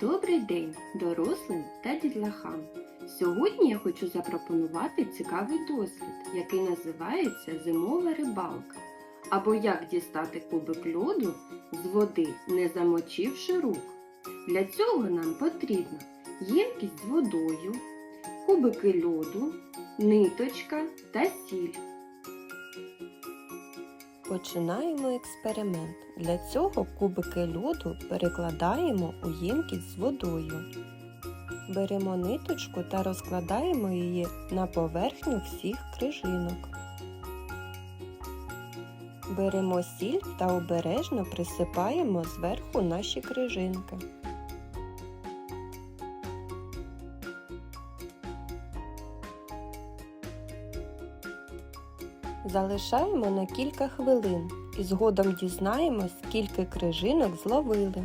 Добрий день дорослим та дітлахам. Сьогодні я хочу запропонувати цікавий дослід, який називається Зимова рибалка. Або як дістати кубик льоду з води, не замочивши рук. Для цього нам потрібна ємкість з водою, кубики льоду, ниточка та сіль. Починаємо експеримент. Для цього кубики льоду перекладаємо у ємкість з водою. Беремо ниточку та розкладаємо її на поверхню всіх крижинок. Беремо сіль та обережно присипаємо зверху наші крижинки. Залишаємо на кілька хвилин і згодом дізнаємось, скільки крижинок зловили.